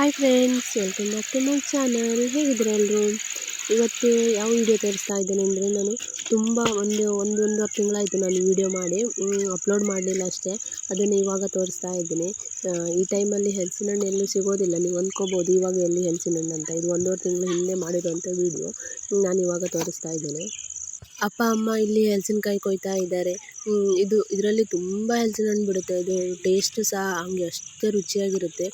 Hi friends welcome back to my channel ಹೇಗಿದ್ದೀರಾ ಎಲ್ಲರೂ ಇವತ್ತು ಯಾವ ವಿಡಿಯೋ ತೋರಿಸ್ತಾ ಇದ್ದೇನೆ ಅಂದರೆ ನಾನು ತುಂಬ ಒಂದು ಒಂದೊಂದು ತಿಂಗಳಾಯಿತು ನಾನು ವಿಡಿಯೋ ಮಾಡಿ ಅಪ್ಲೋಡ್ ಮಾಡಲಿಲ್ಲ ಅಷ್ಟೇ. ಅದನ್ನು ಇವಾಗ ತೋರಿಸ್ತಾ ಇದ್ದೀನಿ. ಈ ಟೈಮಲ್ಲಿ ಹೆಲ್ಸಿನ ಹಣ್ಣು ಎಲ್ಲೂ ಸಿಗೋದಿಲ್ಲ. ನೀವು ಅಂದ್ಕೋಬೋದು ಇವಾಗ ಎಲ್ಲಿ ಹೆಲ್ಸಿನ ಹಣ್ಣು ಅಂತ. ಇದು ಒಂದೂವರೆ ತಿಂಗಳು ಹಿಂದೆ ಮಾಡಿರೋಂಥ ವಿಡಿಯೋ ನಾನು ಇವಾಗ ತೋರಿಸ್ತಾ ಇದ್ದೇನೆ. ಅಪ್ಪ, ಅಮ್ಮ ಇಲ್ಲಿ ಹೆಲ್ಸಿನಕಾಯಿ ಕೊಯ್ತಾ ಇದ್ದಾರೆ. ಇದು ಇದರಲ್ಲಿ ತುಂಬ ಹೆಲ್ಸಿನ ಹಣ್ಣು ಬಿಡುತ್ತೆ ಇದು ಟೇಸ್ಟು ಸಹ ಹಂಗೆ ಅಷ್ಟೇ ರುಚಿಯಾಗಿರುತ್ತೆ.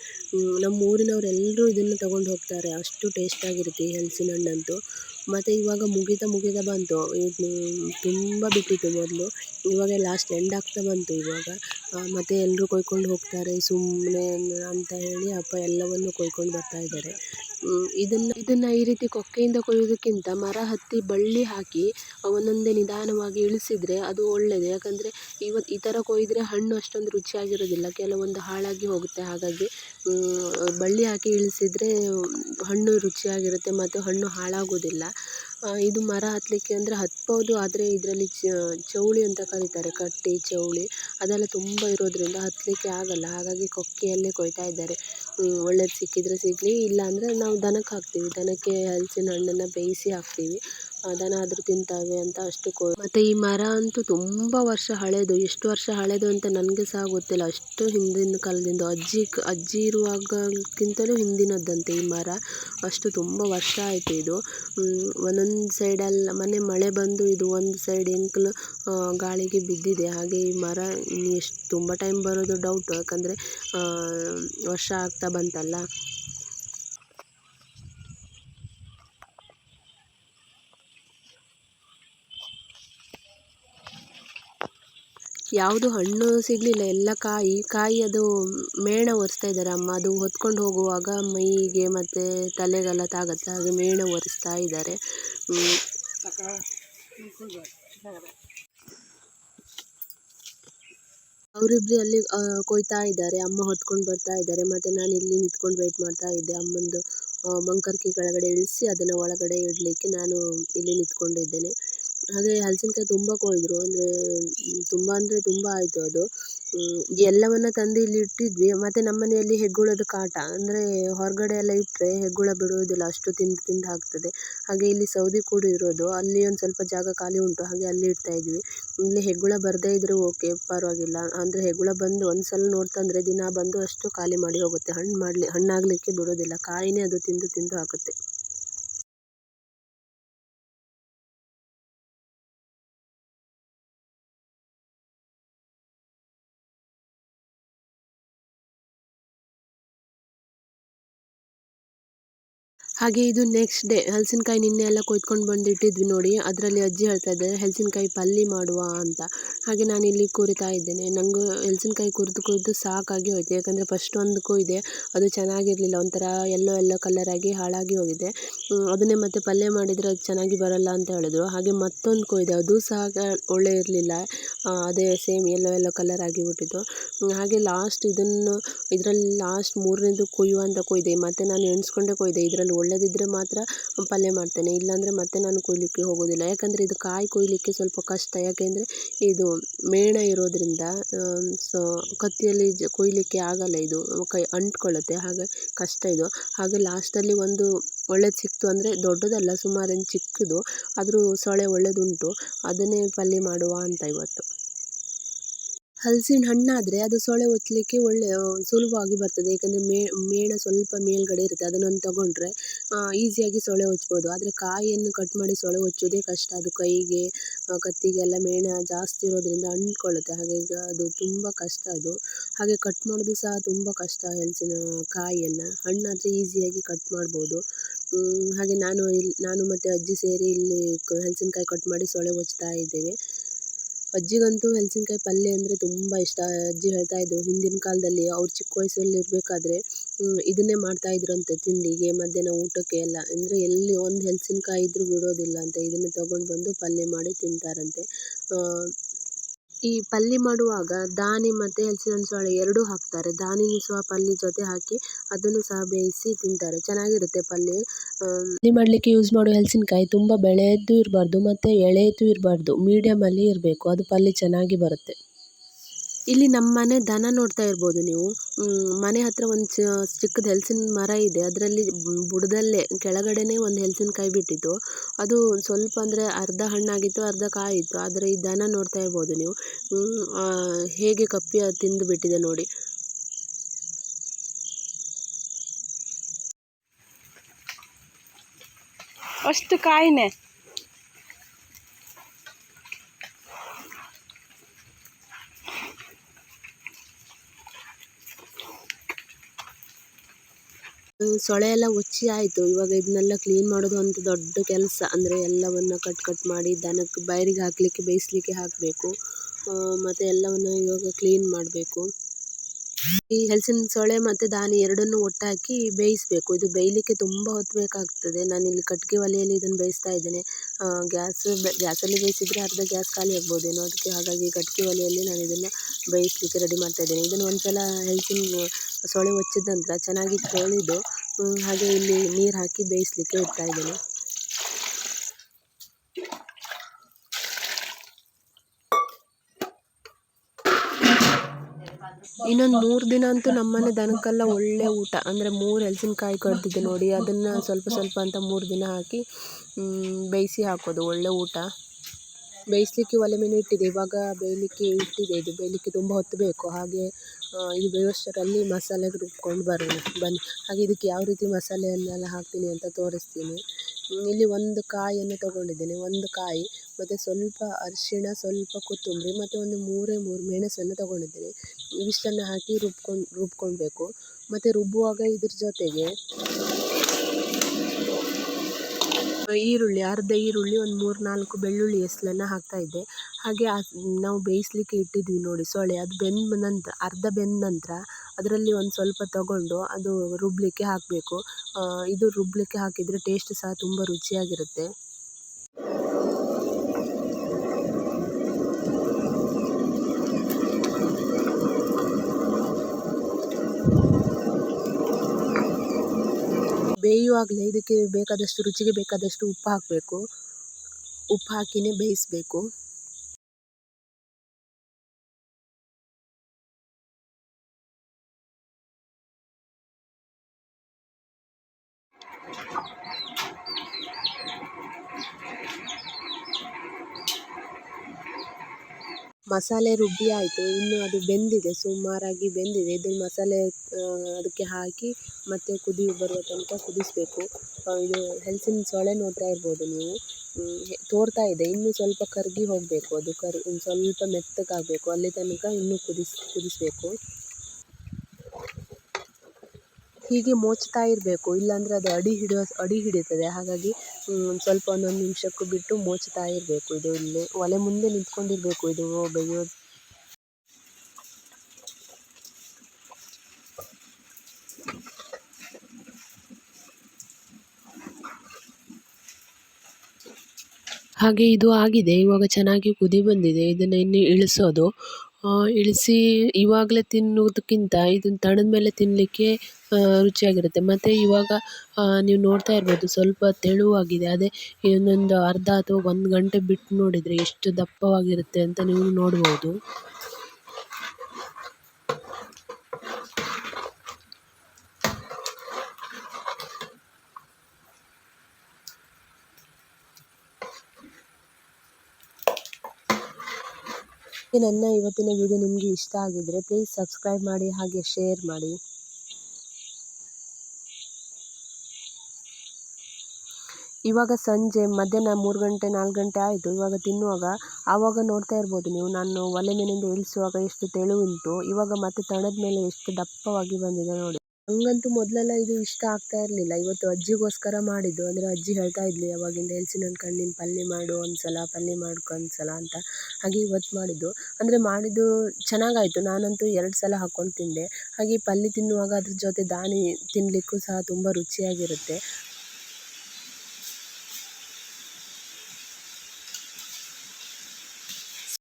ನಮ್ಮ ಊರಿನವರೆಲ್ಲರೂ ಇದನ್ನು ತಗೊಂಡು ಹೋಗ್ತಾರೆ. ಅಷ್ಟು ಟೇಸ್ಟಾಗಿರುತ್ತೆ ಈ ಹಲಸಿನ ಹಣ್ಣಂತೂ. ಮತ್ತು ಇವಾಗ ಮುಗಿತಾ ಮುಗಿತಾ ಬಂತು. ಇದು ತುಂಬ ಬಿಟ್ಟಿತ್ತು ಮೊದಲು. ಇವಾಗ ಲಾಸ್ಟ್ ಎಂಡ್ ಆಗ್ತಾ ಬಂತು ಇವಾಗ. ಮತ್ತು ಎಲ್ಲರೂ ಕೊಯ್ಕೊಂಡು ಹೋಗ್ತಾರೆ. ಸುಮ್ಮನೆ ಅಂತ ಹೇಳಿ ಅಪ್ಪ ಎಲ್ಲವನ್ನು ಕೊಯ್ಕೊಂಡು ಬರ್ತಾ ಇದ್ದಾರೆ. ಇದನ್ನು ಇದನ್ನು ಈ ರೀತಿ ಕೊಕ್ಕೆಯಿಂದ ಕೊಯ್ಯೋದಕ್ಕಿಂತ ಮರ ಹತ್ತಿ ಬಳ್ಳಿ ಹಾಕಿ ಒಂದೊಂದೇ ನಿಧಾನವಾಗಿ ಇಳಿಸಿದರೆ ಅದು ಒಳ್ಳೆಯದು ಯಾಕಂದರೆ ಇವತ್ತು ಈ ಥರ ಕೊಯ್ದರೆ ಹಣ್ಣು ಅಷ್ಟೊಂದು ರುಚಿಯಾಗಿರೋದಿಲ್ಲ. ಕೆಲವೊಂದು ಹಾಳಾಗಿ ಹೋಗುತ್ತೆ. ಹಾಗಾಗಿ ಬಳ್ಳಿ ಹಾಕಿ ಇಳಿಸಿದ್ರೆ ಹಣ್ಣು ರುಚಿಯಾಗಿರುತ್ತೆ ಮತ್ತು ಹಣ್ಣು ಹಾಳಾಗೋದಿಲ್ಲ. ಇದು ಮರ ಹತ್ತಲಿಕ್ಕೆ ಅಂದರೆ ಹತ್ಬೋದು. ಆದರೆ ಇದರಲ್ಲಿ ಚೌಳಿ ಅಂತ ಕರೀತಾರೆ. ಕಟ್ಟಿ, ಚೌಳಿ, ಅದೆಲ್ಲ ತುಂಬ ಇರೋದರಿಂದ ಹತ್ತಲಿಕ್ಕೆ ಆಗಲ್ಲ. ಹಾಗಾಗಿ ಕೊಕ್ಕೆಯಲ್ಲೇ ಕೊಯ್ತಾ ಇದ್ದಾರೆ. ಒಳ್ಳೇದು ಸಿಕ್ಕಿದರೆ ಸಿಗಲಿ. ಇಲ್ಲ ಅಂದರೆ ನಾವು ದನಕ್ಕೆ ಹಾಕ್ತೀವಿ. ದನಕ್ಕೆ ಹಲಸಿನ ಹಣ್ಣನ್ನು ಬೇಯಿಸಿ ಹಾಕ್ತೀವಿ. ದನ ಆದರೂ ತಿಂತಾವೆ ಅಂತ ಅಷ್ಟು ಕೋ, ಮತ್ತು ಈ ಮರ ಅಂತೂ ತುಂಬ ವರ್ಷ ಹಳೆಯದು ಎಷ್ಟು ವರ್ಷ ಹಳೆಯದು ಅಂತ ನನಗೆ ಸಹ ಗೊತ್ತಿಲ್ಲ. ಅಷ್ಟು ಹಿಂದಿನ ಕಾಲದಿಂದ. ಅಜ್ಜಿ ಅಜ್ಜಿ ಇರುವಾಗಕ್ಕಿಂತಲೂ ಹಿಂದಿನದ್ದಂತೆ ಈ ಮರ. ಅಷ್ಟು ತುಂಬ ವರ್ಷ ಆಯಿತು ಇದು. ಒಂದೊಂದು ಸೈಡಲ್ಲಿ ಮೊನ್ನೆ ಮಳೆ ಬಂದು ಇದು ಒಂದು ಸೈಡ್ ಎಂಕ್ಲು ಗಾಳಿಗೆ ಬಿದ್ದಿದೆ. ಹಾಗೆ ಈ ಮರ ಎಷ್ಟು, ತುಂಬ ಟೈಮ್ ಬರೋದು ಡೌಟು ಯಾಕಂದರೆ ವರ್ಷ ಆಗ್ತಾ ಬಂತಲ್ಲ. ಯಾವುದು ಹಣ್ಣು ಸಿಗಲಿಲ್ಲ. ಎಲ್ಲ ಕಾಯಿ ಕಾಯಿ ಅದು ಮೇಣ ಒರೆಸ್ತಾ ಇದ್ದಾರೆ ಅಮ್ಮ. ಅದು ಹೊತ್ಕೊಂಡು ಹೋಗುವಾಗ ಮೈಗೆ ಮತ್ತು ತಲೆಗೆಲ್ಲ ತಾಗುತ್ತೆ. ಹಾಗೆ ಮೇಣ ಒರೆಸ್ತಾ ಇದ್ದಾರೆ. ಅವರಿಬ್ರು ಅಲ್ಲಿ ಕೊಯ್ತಾ ಇದ್ದಾರೆ. ಅಮ್ಮ ಹೊತ್ಕೊಂಡು ಬರ್ತಾ ಇದ್ದಾರೆ. ಮತ್ತು ನಾನು ಇಲ್ಲಿ ನಿಂತ್ಕೊಂಡು ವೆಯ್ಟ್ ಮಾಡ್ತಾ ಇದ್ದೆ. ಅಮ್ಮಂದು ಮಂಕರ್ಕಿ ಕೆಳಗಡೆ ಇಳಿಸಿ ಅದನ್ನು ಒಳಗಡೆ ಇಡಲಿಕ್ಕೆ ನಾನು ಇಲ್ಲಿ ನಿಂತ್ಕೊಂಡಿದ್ದೇನೆ. ಹಾಗೆ ಹಲಸಿನ್ಕಾಯಿ ತುಂಬ ಕೊಯ್ದರು. ಅಂದರೆ ತುಂಬ ಅಂದರೆ ತುಂಬ ಆಯಿತು ಅದು. ಎಲ್ಲವನ್ನು ತಂದು ಇಲ್ಲಿ ಇಟ್ಟಿದ್ವಿ. ಮತ್ತು ನಮ್ಮ ಮನೆಯಲ್ಲಿ ಹೆಗ್ಗುಳದ ಕಾಟ, ಅಂದರೆ ಹೊರಗಡೆ ಎಲ್ಲ ಇಟ್ಟರೆ ಹೆಗ್ಗುಳ ಬಿಡುವುದಿಲ್ಲ. ಅಷ್ಟು ತಿಂದು ತಿಂದು ಹಾಕ್ತದೆ. ಹಾಗೆ ಇಲ್ಲಿ ಸೌದೆ ಕೂಡ ಇರೋದು. ಅಲ್ಲಿ ಒಂದು ಸ್ವಲ್ಪ ಜಾಗ ಖಾಲಿ ಉಂಟು. ಹಾಗೆ ಅಲ್ಲಿ ಇಡ್ತಾ ಇದ್ವಿ. ಇಲ್ಲಿ ಹೆಗ್ಗುಳ ಬರದೇ ಇದ್ದರೆ ಓಕೆ, ಪರವಾಗಿಲ್ಲ. ಅಂದರೆ ಹೆಗ್ಗುಳ ಬಂದು ಒಂದು ಸಲ ನೋಡ್ತಂದರೆ ದಿನ ಬಂದು ಅಷ್ಟು ಖಾಲಿ ಮಾಡಿ ಹೋಗುತ್ತೆ. ಹಣ್ಣು ಮಾಡಲಿ, ಹಣ್ಣಾಗಲಿಕ್ಕೆ ಬಿಡೋದಿಲ್ಲ ಕಾಯಿನೇ ಅದು ತಿಂದು ತಿಂದು ಹಾಕುತ್ತೆ. ಹಾಗೆ ಇದು ನೆಕ್ಸ್ಟ್ ಡೇ ಹಲಸಿನಕಾಯಿ ನಿನ್ನೆ ಎಲ್ಲ ಕೊಯ್ದುಕೊಂಡು ಬಂದು ಇಟ್ಟಿದ್ವಿ ನೋಡಿ. ಅದರಲ್ಲಿ ಅಜ್ಜಿ ಹೇಳ್ತಾ ಇದ್ದಾರೆ, ಹಲಸಿನಕಾಯಿ ಪಲ್ಯ ಮಾಡುವ ಅಂತ. ಹಾಗೆ ನಾನು ಇಲ್ಲಿ ಕುರಿತಾ ಇದ್ದೇನೆ. ನನಗೂ ಹಲಸಿನಕಾಯಿ ಕುರಿದು ಕುರಿದು ಸಾಕಾಗಿ ಹೋಯಿತು. ಯಾಕಂದರೆ ಫಸ್ಟ್ ಒಂದು ಇದೆ, ಅದು ಚೆನ್ನಾಗಿರಲಿಲ್ಲ. ಒಂಥರ ಎಲ್ಲೋ ಎಲ್ಲೋ ಕಲರಾಗಿ ಹಾಳಾಗಿ ಹೋಗಿದೆ. ಅದನ್ನೇ ಮತ್ತೆ ಪಲ್ಯ ಮಾಡಿದರೆ ಅದು ಚೆನ್ನಾಗಿ ಬರೋಲ್ಲ ಅಂತ ಹೇಳಿದ್ರು. ಹಾಗೆ ಮತ್ತೊಂದು ಇದೆ, ಅದು ಸಹ ಒಳ್ಳೆ ಇರಲಿಲ್ಲ. ಅದೇ ಸೇಮ್ ಎಲ್ಲೋ ಎಲ್ಲೋ ಕಲರ್ ಆಗಿಬಿಟ್ಟಿತ್ತು ಹಾಗೆ ಲಾಸ್ಟ್ ಇದನ್ನು, ಇದರಲ್ಲಿ ಲಾಸ್ಟ್ ಮೂರನೇದು ಕೊಯ್ಯುವಂತ ಕೊಯ್ದೆ. ಮತ್ತು ನಾನು ಎಣಿಸ್ಕೊಂಡೇ ಕೊಯ್ದೆ. ಇದರಲ್ಲಿ ಒಳ್ಳೆದಿದ್ದರೆ ಮಾತ್ರ ಪಲ್ಯ ಮಾಡ್ತೇನೆ. ಇಲ್ಲಾಂದರೆ ಮತ್ತೆ ನಾನು ಕೊಯ್ಯಲಿಕ್ಕೆ ಹೋಗೋದಿಲ್ಲ. ಯಾಕಂದರೆ ಇದು ಕಾಯಿ ಕೊಯ್ಯಲಿಕ್ಕೆ ಸ್ವಲ್ಪ ಕಷ್ಟ. ಯಾಕೆಂದರೆ ಇದು ಮೇಣ ಇರೋದರಿಂದ ಸೊ, ಕತ್ತಿಯಲ್ಲಿ ಜ ಕೊಯ್ಯಲಿಕ್ಕೆ ಆಗಲ್ಲ ಇದು. ಕೈ ಅಂಟ್ಕೊಳ್ಳುತ್ತೆ. ಹಾಗೆ ಕಷ್ಟ ಇದು. ಹಾಗೆ ಲಾಸ್ಟಲ್ಲಿ ಒಂದು ಒಳ್ಳೇದು ಸಿಕ್ತು ಅಂದರೆ ದೊಡ್ಡದಲ್ಲ ಸುಮಾರೇನು ಚಿಕ್ಕದು, ಆದರೂ ಸೊಳೆ ಒಳ್ಳೆದುಂಟು. ಅದನ್ನೇ ಪಲ್ಯ ಮಾಡುವ ಅಂತ ಇವತ್ತು. ಹಲಸಿನ ಹಣ್ಣಾದರೆ ಅದು ಸೊಳೆ ಒತ್ತಲಿಕ್ಕೆ ಒಳ್ಳೆ ಸುಲಭವಾಗಿ ಬರ್ತದೆ. ಏಕೆಂದರೆ ಮೇಣ ಸ್ವಲ್ಪ ಮೇಲುಗಡೆ ಇರುತ್ತೆ. ಅದನ್ನೊಂದು ತಗೊಂಡರೆ ಈಸಿಯಾಗಿ ಸೊಳೆ ಹೊಚ್ಬೋದು ಆದರೆ ಕಾಯಿಯನ್ನು ಕಟ್ ಮಾಡಿ ಸೊಳೆ ಹೊಚ್ಚೋದೇ ಕಷ್ಟ. ಅದು ಕೈಗೆ ಕತ್ತಿಗೆಲ್ಲ ಮೇಣ ಜಾಸ್ತಿ ಇರೋದರಿಂದ ಅಂಟ್ಕೊಳ್ಳುತ್ತೆ. ಹಾಗೆ ಈಗ ಅದು ತುಂಬ ಕಷ್ಟ ಅದು. ಹಾಗೆ ಕಟ್ ಮಾಡೋದು ಸಹ ತುಂಬ ಕಷ್ಟ ಹಲಸಿನ ಕಾಯಿಯನ್ನು. ಹಣ್ಣಾದರೆ ಈಸಿಯಾಗಿ ಕಟ್ ಮಾಡ್ಬೋದು. ಹಾಗೆ ನಾನು ಇಲ್ಲಿ ನಾನು ಮತ್ತು ಅಜ್ಜಿ ಸೇರಿ ಇಲ್ಲಿ ಹಲಸಿನಕಾಯಿ ಕಟ್ ಮಾಡಿ ಸೊಳೆ ಹೊಚ್ತಾ ಇದ್ದೇವೆ. ಅಜ್ಜಿಗಂತೂ ಹೆಲ್ಸಿನ್ಕಾಯಿ ಪಲ್ಯ ಅಂದರೆ ತುಂಬ ಇಷ್ಟ. ಅಜ್ಜಿ ಹೇಳ್ತಾ ಇದ್ರು, ಹಿಂದಿನ ಕಾಲದಲ್ಲಿ ಅವ್ರು ಚಿಕ್ಕ ವಯಸ್ಸಲ್ಲಿ ಇರಬೇಕಾದ್ರೆ ಇದನ್ನೇ ಮಾಡ್ತಾ ಇದ್ರಂತೆ ತಿಂಡಿಗೆ, ಮಧ್ಯಾಹ್ನ ಊಟಕ್ಕೆ ಎಲ್ಲ. ಅಂದರೆ ಎಲ್ಲಿ ಒಂದು ಹಲಸಿನಕಾಯಿ ಇದ್ದರೂ ಬಿಡೋದಿಲ್ಲ ಅಂತ. ಇದನ್ನು ತೊಗೊಂಡು ಬಂದು ಪಲ್ಯ ಮಾಡಿ ತಿಂತಾರಂತೆ. ಈ ಪಲ್ಯ ಮಾಡುವಾಗ ದಾನಿ ಮತ್ತು ಹಲಸಿನ ಹಣ್ಣು ಸೊಳೆ ಎರಡೂ ಹಾಕ್ತಾರೆ. ದಾನಿನೂ ಸಹ ಪಲ್ಯ ಜೊತೆ ಹಾಕಿ ಅದನ್ನು ಸಹ ಬೇಯಿಸಿ ತಿಂತಾರೆ. ಚೆನ್ನಾಗಿರುತ್ತೆ ಪಲ್ಯ ಪಲ್ಯ ಮಾಡಲಿಕ್ಕೆ ಯೂಸ್ ಮಾಡುವ ಹಲಸಿನಕಾಯಿ ತುಂಬ ಬೆಳೆಯದ್ದು ಇರಬಾರ್ದು ಮತ್ತು ಎಳೆಯದ್ದು ಇರಬಾರ್ದು. ಮೀಡಿಯಮಲ್ಲಿ ಇರಬೇಕು. ಅದು ಪಲ್ಯ ಚೆನ್ನಾಗಿ ಬರುತ್ತೆ. ಇಲ್ಲಿ ನಮ್ಮ ಮನೆ ದನ ನೋಡ್ತಾ ಇರ್ಬೋದು ನೀವು. ಮನೆ ಹತ್ರ ಒಂದು ಚಿಕ್ಕದ ಹಲಸಿನ ಮರ ಇದೆ. ಅದರಲ್ಲಿ ಬುಡದಲ್ಲೇ ಕೆಳಗಡೆನೇ ಒಂದು ಹಲಸಿನಕಾಯಿ ಬಿಟ್ಟಿತ್ತು. ಅದು ಸ್ವಲ್ಪ ಅಂದರೆ ಅರ್ಧ ಹಣ್ಣಾಗಿತ್ತು ಅರ್ಧ ಕಾಯಿತ್ತು. ಆದರೆ ಈ ದನ ನೋಡ್ತಾ ಇರ್ಬೋದು ನೀವು. ಹೇಗೆ ಕಪ್ಪಿ ಅದು ತಿಂದು ಬಿಟ್ಟಿದೆ ನೋಡಿ. ಅಷ್ಟು ಕಾಯಿನೆ. ಸೊಳೆ ಎಲ್ಲ ಉಚ್ಚಿ ಆಯಿತು. ಇವಾಗ ಇದನ್ನೆಲ್ಲ ಕ್ಲೀನ್ ಮಾಡೋದು ಅಂತ ದೊಡ್ಡ ಕೆಲಸ. ಅಂದರೆ ಎಲ್ಲವನ್ನು ಕಟ್ ಕಟ್ ಮಾಡಿ ದನಕ್ಕೆ ಬೈರಿಗೆ ಹಾಕಲಿಕ್ಕೆ ಬೇಯಿಸ್ಲಿಕ್ಕೆ ಹಾಕಬೇಕು. ಮತ್ತು ಎಲ್ಲವನ್ನು ಇವಾಗ ಕ್ಲೀನ್ ಮಾಡಬೇಕು. ಈ ಹಲಸಿನ ಸೊಳೆ ಮತ್ತು ದಾನಿ ಎರಡನ್ನೂ ಒಟ್ಟಾಕಿ ಬೇಯಿಸಬೇಕು. ಇದು ಬೇಯಲಿಕ್ಕೆ ತುಂಬ ಹೊತ್ತು ಬೇಕಾಗ್ತದೆ. ನಾನಿಲ್ಲಿ ಕಟ್ಟಿಗೆ ಒಲೆಯಲ್ಲಿ ಇದನ್ನು ಬೇಯಿಸ್ತಾ ಇದ್ದೇನೆ. ಗ್ಯಾಸ್ ಗ್ಯಾಸಲ್ಲಿ ಬೇಯಿಸಿದರೆ ಅರ್ಧ ಗ್ಯಾಸ್ ಖಾಲಿ ಆಗ್ಬೋದೇನೋ? ಅದಕ್ಕೆ ಹಾಗಾಗಿ ಕಟ್ಟಿಗೆ ಒಲೆಯಲ್ಲಿ ನಾನು ಇದನ್ನು ಬೇಯಿಸಲಿಕ್ಕೆ ರೆಡಿ ಮಾಡ್ತಾ ಇದ್ದೇನೆ. ಇದನ್ನು ಒಂದು ಸಲ ಹಲಸಿನ ಸೊಳೆ ಒಚ್ಚಿದ ನಂತರ ಚೆನ್ನಾಗಿ ತೊಳೆದು ಹಾಗೆ ಇಲ್ಲಿ ನೀರು ಹಾಕಿ ಬೇಯಿಸಲಿಕ್ಕೆ ಇಡ್ತಾ ಇದ್ದೇನೆ. ಇನ್ನೊಂದು ಮೂರು ದಿನ ಅಂತೂ ನಮ್ಮನೆ ದನಕ್ಕೆಲ್ಲ ಒಳ್ಳೆ ಊಟ. ಅಂದರೆ ಮೂರು ಹಲಸಿನಕಾಯಿ ಕಡ್ದಿದ್ದೆ ನೋಡಿ, ಅದನ್ನು ಸ್ವಲ್ಪ ಸ್ವಲ್ಪ ಅಂತ ಮೂರು ದಿನ ಹಾಕಿ ಬೇಯಿಸಿ ಹಾಕೋದು, ಒಳ್ಳೆ ಊಟ. ಬೇಯಿಸ್ಲಿಕ್ಕೆ ಒಲೆ ಮೇಲೆ ಇಟ್ಟಿದೆ, ಇವಾಗ ಬೇಯಲಿಕ್ಕೆ ಇಟ್ಟಿದೆ ಇದು. ಬೇಯಲಿಕ್ಕೆ ತುಂಬ ಹೊತ್ತು ಬೇಕು. ಹಾಗೆ ಇದು ಬೇಯೋಷ್ಟರಲ್ಲಿ ಮಸಾಲೆಗೆ ರುಬ್ಕೊಂಡು ಬರೋಣ, ಬನ್ನಿ. ಹಾಗೆ ಇದಕ್ಕೆ ಯಾವ ರೀತಿ ಮಸಾಲೆಯನ್ನೆಲ್ಲ ಹಾಕ್ತೀನಿ ಅಂತ ತೋರಿಸ್ತೀನಿ. ಇಲ್ಲಿ ಒಂದು ಕಾಯಿಯನ್ನು ತೊಗೊಂಡಿದ್ದೇನೆ, ಒಂದು ಕಾಯಿ. ಮತ್ತು ಸ್ವಲ್ಪ ಅರಿಶಿಣ, ಸ್ವಲ್ಪ ಕೊತ್ತಂಬರಿ ಮತ್ತು ಒಂದು ಮೂರೇ ಮೂರು ಮೆಣಸನ್ನು ತಗೊಂಡಿದ್ದೀನಿ. ಇವಿಷ್ಟನ್ನು ಹಾಕಿ ರುಬ್ಕೊಂಡು, ರುಬ್ಕೊಳ್ಬೇಕು. ಮತ್ತು ರುಬ್ಬುವಾಗ ಇದ್ರ ಜೊತೆಗೆ ಈರುಳ್ಳಿ, ಅರ್ಧ ಈರುಳ್ಳಿ, ಒಂದು ಮೂರು ನಾಲ್ಕು ಬೆಳ್ಳುಳ್ಳಿ ಎಸ್ಲನ್ನು ಹಾಕ್ತಾಯಿದ್ದೆ ಹಾಗೆ ನಾವು ಬೇಯಿಸಲಿಕ್ಕೆ ಇಟ್ಟಿದ್ವಿ ನೋಡಿ ಸೊಳ್ಳೆ. ಅದು ಬೆಂದ ನಂತರ, ಅರ್ಧ ಬೆಂದ ನಂತರ ಅದರಲ್ಲಿ ಒಂದು ಸ್ವಲ್ಪ ತಗೊಂಡು ಅದು ರುಬ್ಬಲಿಕ್ಕೆ ಹಾಕಬೇಕು. ಇದು ರುಬ್ಬಲಿಕ್ಕೆ ಹಾಕಿದರೆ ಟೇಸ್ಟ್ ಸಹ ತುಂಬ ರುಚಿಯಾಗಿರುತ್ತೆ. ಬೇಯುವಾಗಲೇ ಇದಕ್ಕೆ ಬೇಕಾದಷ್ಟು ರುಚಿಗೆ ಬೇಕಾದಷ್ಟು ಉಪ್ಪು ಹಾಕಬೇಕು. ಉಪ್ಪು ಹಾಕಿಯೇ ಬೇಯಿಸಬೇಕು. ಮಸಾಲೆ ರುಬ್ಬಿ ಆಯಿತು. ಇನ್ನು ಅದು ಬೆಂದಿದೆ, ಸುಮಾರಾಗಿ ಬೆಂದಿದೆ. ಇದು ಮಸಾಲೆ ಅದಕ್ಕೆ ಹಾಕಿ ಮತ್ತೆ ಕುದಿ ಬರುವ ತನಕ ಕುದಿಸಬೇಕು. ಇದು ಹಲಸಿನ ಸೊಳೆ ನೋಡ್ತಾ ಇರ್ಬೋದು ನೀವು. ತೋರ್ತಾ ಇದೆ. ಇನ್ನೂ ಸ್ವಲ್ಪ ಕರಗಿ ಹೋಗಬೇಕು. ಅದು ಕರ್ ಸ್ವಲ್ಪ ಮೆತ್ತಗಾಗಬೇಕು. ಅಲ್ಲಿ ತನಕ ಇನ್ನೂ ಕುದಿಸಿ, ಕುದಿಸಬೇಕು. ಹೀಗೆ ಮೋಚ್ತಾ ಇರಬೇಕು. ಇಲ್ಲಾಂದರೆ ಅದು ಅಡಿ ಹಿಡಿಯೋ, ಅಡಿ ಹಿಡಿತದೆ. ಹಾಗಾಗಿ ಸ್ವಲ್ಪ ಒಂದೊಂದು ನಿಮಿಷಕ್ಕೂ ಬಿಟ್ಟು ಮೋಚ್ತಾ ಇರಬೇಕು. ಇದು ಇಲ್ಲಿ ಒಲೆ ಮುಂದೆ ನಿಂತ್ಕೊಂಡಿರಬೇಕು. ಇದು ಹಾಗೆ ಇದು ಆಗಿದೆ. ಇವಾಗ ಚೆನ್ನಾಗಿ ಕುದಿ ಬಂದಿದೆ. ಇದನ್ನು ಇನ್ನು ಇಳಿಸೋದು. ಇಳಿಸಿ ಇವಾಗಲೇ ತಿನ್ನೋದಕ್ಕಿಂತ ಇದನ್ನು ತಣದ ಮೇಲೆ ತಿನ್ನಲಿಕ್ಕೆ ರುಚಿಯಾಗಿರುತ್ತೆ. ಮತ್ತು ಇವಾಗ ನೀವು ನೋಡ್ತಾ ಇರ್ಬೋದು ಸ್ವಲ್ಪ ತೆಳುವಾಗಿದೆ ಅದೇ ಇನ್ನೊಂದು ಅರ್ಧ ಅಥವಾ ಒಂದು ಗಂಟೆ ಬಿಟ್ಟು ನೋಡಿದರೆ ಎಷ್ಟು ದಪ್ಪವಾಗಿರುತ್ತೆ ಅಂತ ನೀವು ನೋಡ್ಬೋದು. ನನ್ನ ಇವತ್ತಿನ ವಿಡಿಯೋ ನಿಮಗೆ ಇಷ್ಟ ಆಗಿದ್ರೆ ಪ್ಲೀಸ್ ಸಬ್ಸ್ಕ್ರೈಬ್ ಮಾಡಿ ಹಾಗೆ ಶೇರ್ ಮಾಡಿ. ಇವಾಗ ಸಂಜೆ ಮಧ್ಯಾಹ್ನ ಮೂರು ಗಂಟೆ, ನಾಲ್ಕು ಗಂಟೆ ಆಯಿತು. ಇವಾಗ ತಿನ್ನುವಾಗ, ಆವಾಗ ನೋಡ್ತಾ ಇರ್ಬೋದು ನೀವು. ನಾನು ಒಲೆ ಮೇಲಿಂದ ಇಳಿಸುವಾಗ ಎಷ್ಟು ತೆಳು ಉಂಟು, ಇವಾಗ ಮತ್ತೆ ತಣದ ಮೇಲೆ ಎಷ್ಟು ದಪ್ಪವಾಗಿ ಬಂದಿದೆ ನೋಡಿ. ನಂಗಂತೂ ಮೊದಲೆಲ್ಲ ಇದು ಇಷ್ಟ ಆಗ್ತಾ ಇರಲಿಲ್ಲ. ಇವತ್ತು ಅಜ್ಜಿಗೋಸ್ಕರ ಮಾಡಿದ್ದು. ಅಂದರೆ ಅಜ್ಜಿ ಹೇಳ್ತಾ ಇದ್ಲಿ ಅವಾಗಿಂದ ಹಣ್ಣು ಕಣ್ಣಿನ ಪಲ್ಯ ಮಾಡು ಒಂದು ಸಲ ಪಲ್ಯ ಮಾಡ್ಕೊ ಸಲ ಅಂತ. ಹಾಗೆ ಇವತ್ತು ಮಾಡಿದ್ದು. ಅಂದರೆ ಮಾಡಿದ್ದು ಚೆನ್ನಾಗಾಯಿತು. ನಾನಂತೂ ಎರಡು ಸಲ ಹಾಕ್ಕೊಂಡು ತಿಂದೆ. ಹಾಗೆ ಪಲ್ಯ ತಿನ್ನುವಾಗ ಅದ್ರ ಜೊತೆ ದಾನಿ ತಿನ್ನಲಿಕ್ಕೂ ಸಹ ತುಂಬ ರುಚಿಯಾಗಿರುತ್ತೆ.